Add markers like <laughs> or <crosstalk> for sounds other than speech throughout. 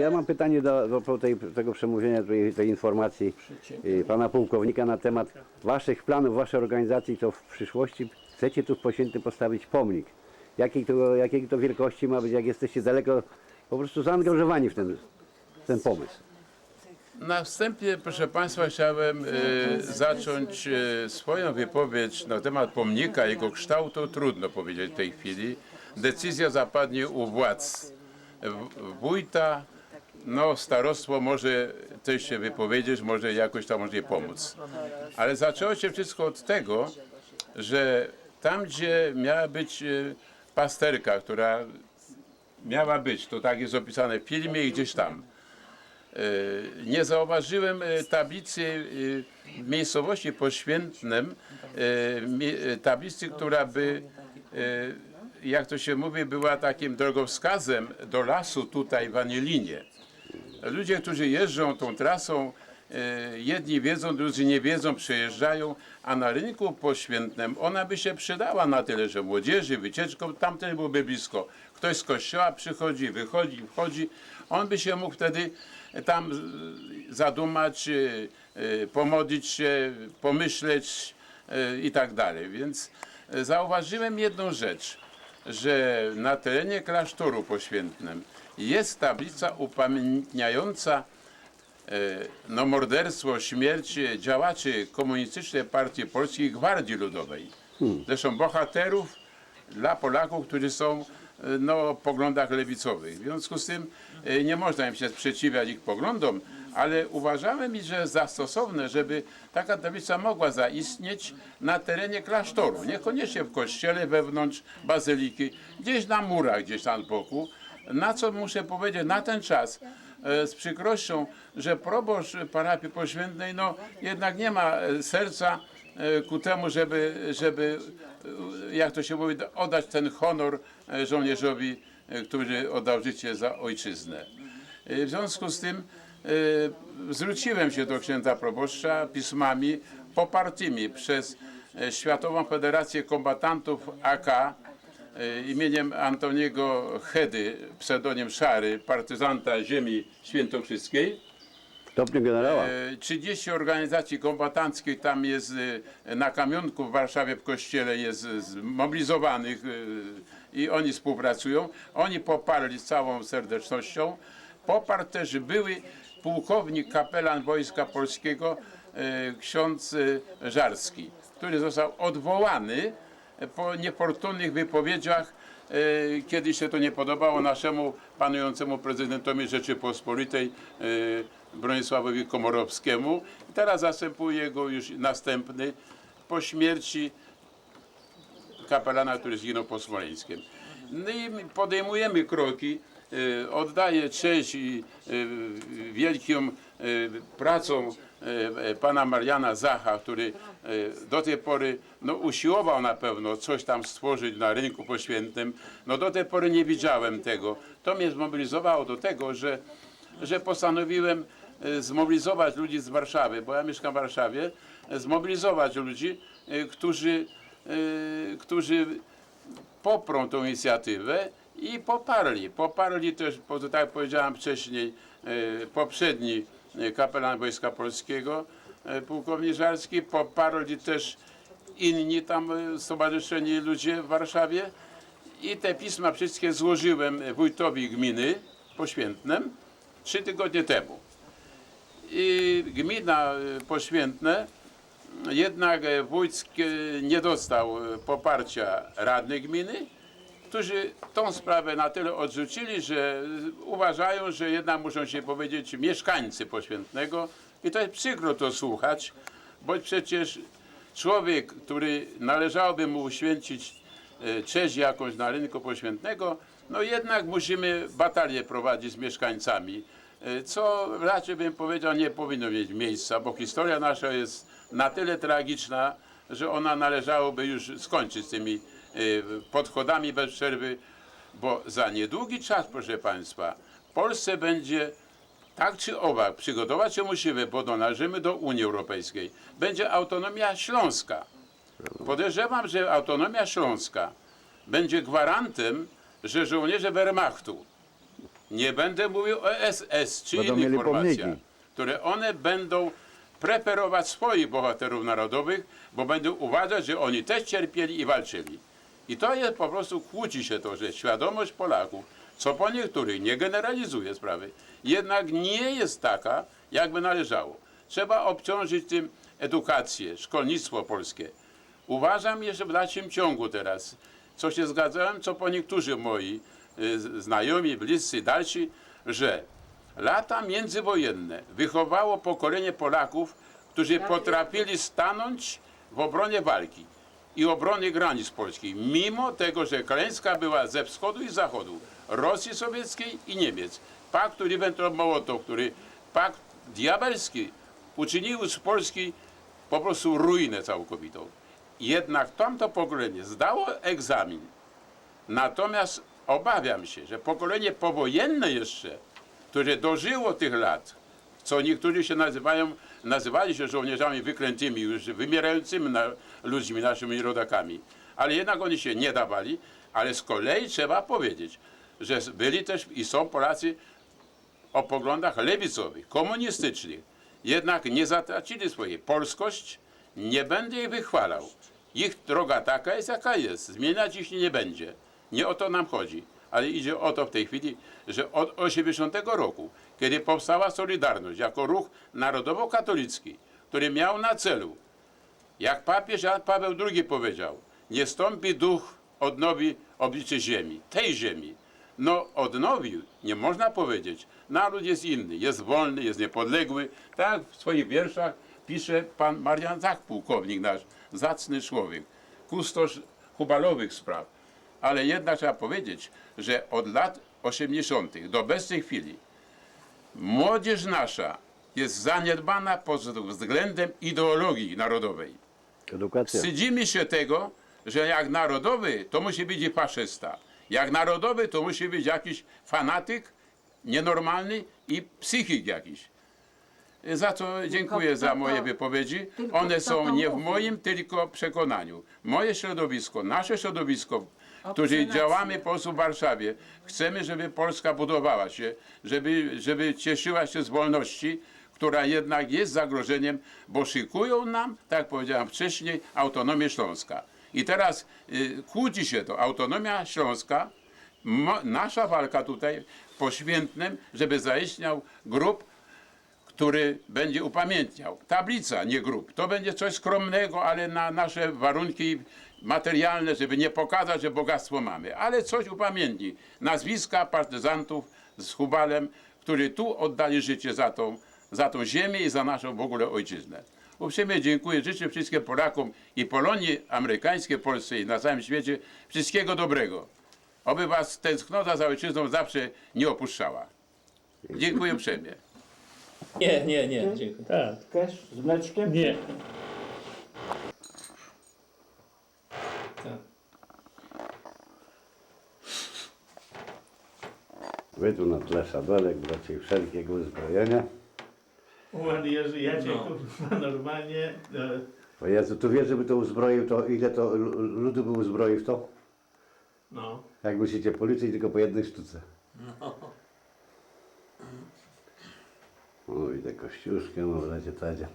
Ja mam pytanie do, do tej, tego przemówienia, tej, tej informacji y, pana pułkownika na temat waszych planów, waszej organizacji, to w przyszłości chcecie tu w Poświętym postawić pomnik. Jakiej to, jakiej to wielkości ma być, jak jesteście daleko po prostu zaangażowani w ten, w ten pomysł. Na wstępie, proszę Państwa, chciałem e, zacząć e, swoją wypowiedź na temat pomnika, jego kształtu. Trudno powiedzieć w tej chwili. Decyzja zapadnie u władz wójta. No, starostwo może też się wypowiedzieć, może jakoś tam może pomóc. Ale zaczęło się wszystko od tego, że tam, gdzie miała być e, pasterka, która miała być, to tak jest opisane w filmie i gdzieś tam. E, Nie zauważyłem e, tablicy w miejscowości poświętnym, tablicy, która by, jak to się mówi, była takim drogowskazem do lasu tutaj w Anielinie. Ludzie, którzy jeżdżą tą trasą, e, jedni wiedzą, drudzy nie wiedzą, przejeżdżają, a na rynku poświętnym ona by się przydała na tyle, że młodzieży, wycieczką, tamten byłby blisko. Ktoś z kościoła przychodzi, wychodzi, wchodzi, on by się mógł wtedy tam e, zadumać, e, pomodlić się, pomyśleć i tak dalej. Więc zauważyłem jedną rzecz, że na terenie klasztoru poświętnym jest tablica upamiętniająca e, no, morderstwo, śmierć działaczy Komunistycznej Partii Polskiej i Gwardii Ludowej. Zresztą bohaterów dla Polaków, którzy są e, no, o poglądach lewicowych. W związku z tym e, nie można im się sprzeciwiać ich poglądom, ale uważałem, że za stosowne, żeby taka tablica mogła zaistnieć na terenie klasztoru, niekoniecznie w kościele, wewnątrz bazyliki, gdzieś na murach, gdzieś tam boku. Na co muszę powiedzieć, na ten czas e, z przykrością, że proboszcz parafii poświętnej no, jednak nie ma e, serca e, ku temu, żeby, żeby jak to się mówi, oddać ten honor żołnierzowi, który oddał życie za ojczyznę. W związku z tym zwróciłem się do księdza proboszcza pismami popartymi przez e, Światową Federację Kombatantów AK e, imieniem Antoniego Hedy, pseudonim Szary, partyzanta ziemi świętokrzyskiej. Stopniu generała. E, 30 organizacji kombatanckich tam jest e, na kamionku w Warszawie w kościele jest e, zmobilizowanych e, i oni współpracują. Oni poparli z całą serdecznością. Poparł też były pułkownik kapelan Wojska Polskiego e, ksiądz e, Żarski, który został odwołany po niefortunnych wypowiedziach, e, kiedy się to nie podobało naszemu panującemu prezydentowi Rzeczypospolitej e, Bronisławowi Komorowskiemu. Teraz zastępuje go już następny po śmierci kapelana, który zginął pod Smoleńskiem. No i my podejmujemy kroki. E, Oddaję cześć e, pracą e, e, pana Mariana Zacha, który do tej pory no, usiłował na pewno coś tam stworzyć na rynku poświętnym. No do tej pory nie widziałem tego. To mnie zmobilizowało do tego, że, że postanowiłem zmobilizować ludzi z Warszawy, bo ja mieszkam w Warszawie, zmobilizować ludzi, którzy, którzy poprą tą inicjatywę i poparli. Poparli też, bo to tak jak powiedziałem wcześniej, e, poprzedni e, kapelan Wojska Polskiego, e, pułkownik Żarski, poparli też inni tam stowarzyszeni ludzie w Warszawie i te pisma wszystkie złożyłem wójtowi gminy poświętnym trzy tygodnie temu. I gmina poświętne jednak wójt nie dostał poparcia radnych gminy, którzy tą sprawę na tyle odrzucili, że uważają, że jednak muszą się powiedzieć mieszkańcy poświętnego. I to jest przykro to słuchać, bo przecież człowiek, który należałoby mu uświęcić e, cześć jakąś na rynku poświętnego, no jednak musimy batalię prowadzić z mieszkańcami, e, co raczej bym powiedział nie powinno mieć miejsca, bo historia nasza jest na tyle tragiczna, że ona należałoby już skończyć z tymi podchodami bez przerwy, bo za niedługi czas, proszę Państwa, w Polsce będzie tak czy owak, przygotować się musimy, bo należymy do Unii Europejskiej. Będzie autonomia śląska. Podejrzewam, że autonomia śląska będzie gwarantem, że żołnierze Wehrmachtu Nie będę mówił o SS czy Będą innych formacjach, które one będą preferować swoich bohaterów narodowych, bo będą uważać, że oni też cierpieli i walczyli. I to jest po prostu, kłóci się to, że świadomość Polaków, co po niektórych, nie generalizuje sprawy, jednak nie jest taka, jakby należało. Trzeba obciążyć tym edukację, szkolnictwo polskie. Uważam jeszcze w dalszym ciągu teraz, co się zgadzałem, co po niektórzy moi y, znajomi, bliscy, dalsi, że lata międzywojenne wychowało pokolenie Polaków, którzy potrafili stanąć w obronie walki i obronie granic polskich, mimo tego, że klęska była ze wschodu i zachodu, Rosji Sowieckiej i Niemiec. Pakt Ribbentrop-Mołotow, który pakt diabelski uczynił z Polski po prostu ruinę całkowitą. Jednak tamto pokolenie zdało egzamin. Natomiast obawiam się, że pokolenie powojenne jeszcze, które dożyło tych lat, co niektórzy się nazywają, nazywali się żołnierzami wyklętymi, już wymierającymi na, ludźmi, naszymi rodakami, ale jednak oni się nie dawali, ale z kolei trzeba powiedzieć, że byli też i są Polacy o poglądach lewicowych, komunistycznych, jednak nie zatracili swojej polskość, nie będę ich wychwalał. Ich droga taka jest, jaka jest. Zmieniać ich nie będzie. Nie o to nam chodzi. Ale idzie o to w tej chwili, że od 80 roku, kiedy powstała Solidarność jako ruch narodowo-katolicki, który miał na celu, jak papież Jan Paweł II powiedział, nie stąpi duch, odnowi oblicze ziemi, tej ziemi. No odnowił, nie można powiedzieć. Naród jest inny, jest wolny, jest niepodległy. Tak w swoich wierszach pisze pan Marian Zach, pułkownik nasz, zacny człowiek, kustosz hubalowych spraw. Ale jednak trzeba powiedzieć, że od lat 80. do obecnej chwili młodzież nasza jest zaniedbana pod względem ideologii narodowej. Edukacja. Wstydzimy się tego, że jak narodowy, to musi być i faszysta. Jak narodowy, to musi być jakiś fanatyk, nienormalny i psychik jakiś. Za co dziękuję kto za to- moje wypowiedzi. One są nie w moim tylko przekonaniu. Moje środowisko, nasze środowisko, którzy działamy po prostu w Warszawie, chcemy, żeby Polska budowała się, żeby, żeby cieszyła się z wolności, która jednak jest zagrożeniem, bo szykują nam, tak jak powiedziałem wcześniej, autonomię Śląska. I teraz y, kłóci się to autonomia Śląska, nasza walka tutaj poświętnym, żeby zaistniał grup który będzie upamiętniał. Tablica, nie grób. To będzie coś skromnego, ale na nasze warunki materialne, żeby nie pokazać, że bogactwo mamy. Ale coś upamiętni. Nazwiska partyzantów z Hubalem, którzy tu oddali życie za tą, za tą ziemię i za naszą w ogóle ojczyznę. Uprzejmie dziękuję. Życzę wszystkim Polakom i Polonii amerykańskiej, Polsce i na całym świecie wszystkiego dobrego. Oby was tęsknota za ojczyzną zawsze nie opuszczała. Dziękuję uprzejmie. Nie, nie, nie, dziękuję. Tak. Też z mleczkiem? Nie. Tak. Wy tu na tle szabelek, bracie wszelkiego uzbrojenia. Ładnie Jerzy, ja cię No. kurwa <laughs> normalnie. E, O Jezu, tu wiesz, żeby to uzbroił, to ile to lu- ludu by uzbroił w to? no. Jak musicie policzyć tylko po jednej sztuce. O, widzę Kościuszkę, mam razie Tadzia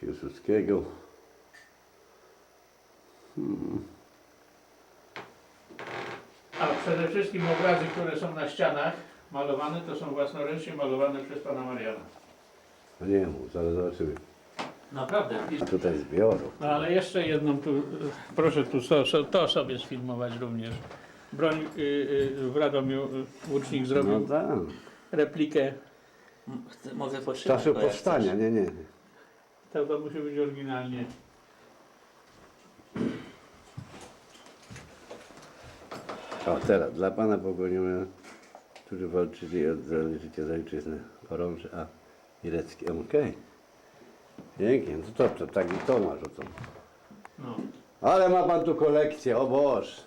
Piłsudskiego. A przede wszystkim obrazy, które są na ścianach malowane, to są własnoręcznie malowane przez pana Mariana. No nie mów, zaraz zobaczymy. Naprawdę. A tutaj zbioru. No ale jeszcze jedną tu, proszę tu to, to sobie sfilmować również. Broń y, y, w Radomiu y, łucznik No zrobił tak. replikę. M- chcę- Mogę Z potrzymać. czasu go, jak powstania, chcesz. nie, nie. To, to musi być oryginalnie. O, teraz dla pana pogoniłem, którzy walczyli o życie za ojczyznę. Orąże, a Irecki. Okej. Pięknie, no to, to, to tak i to masz o to. No. Ale ma pan tu kolekcję, o Boż.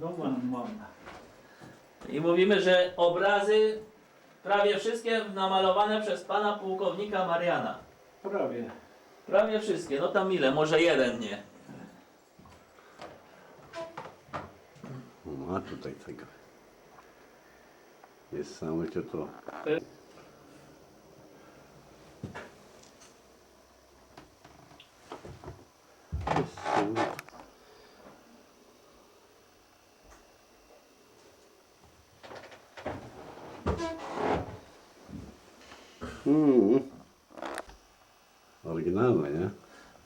No mam, mam. I mówimy, że obrazy prawie wszystkie namalowane przez pana pułkownika Mariana. Prawie. Prawie wszystkie. No tam ile? Może jeden nie. Ma tutaj tego. Niesamowite to. Niesamowite.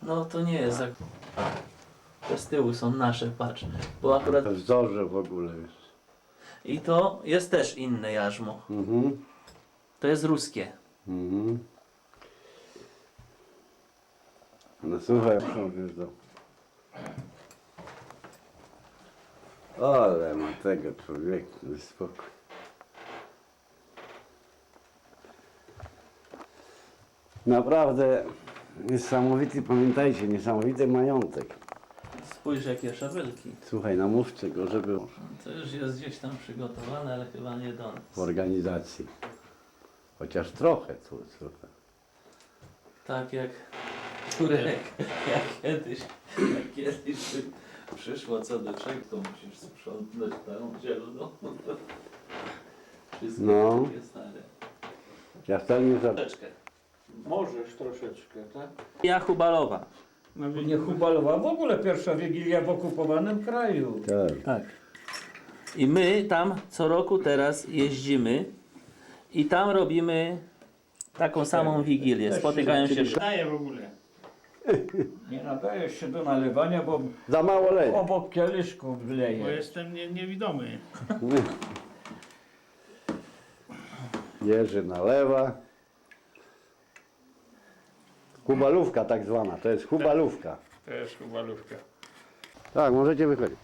No to nie jest. jak- Te z tyłu są nasze, patrz. Bo akurat. To wzorze w ogóle jest. I to jest też inne jarzmo. Mhm. To jest ruskie. Mhm. No słuchaj, do. Ale ma tego człowieka, spokój. Naprawdę niesamowity, pamiętajcie, niesamowity majątek. Spójrz jakie szabelki. Słuchaj, namówcie go, żeby To już jest gdzieś tam przygotowane, ale chyba nie do nas. w organizacji. Chociaż trochę, tu, trochę. Tak jak Turek, jak kiedyś, jak kiedyś by przyszło co do czego, to musisz sprzątnąć tą zieloną. Wszystko No. takie stare. Ja wcale nie za... Troszeczkę. Możesz troszeczkę, tak? Jachu Balowa. No, Nie Hubalowa, w ogóle pierwsza Wigilia w okupowanym kraju. Tak. Tak. I my tam co roku teraz jeździmy i tam robimy taką samą wigilię. Spotykają się się Daję w ogóle. Nie nadaje się do nalewania, bo Za mało leje. obok kieliszków Bo wleje. jestem nie, niewidomy. <laughs> Jerzy nalewa. Hubalówka tak zwana, to jest hubalówka. To jest chybalówka. Tak, możecie wychodzić.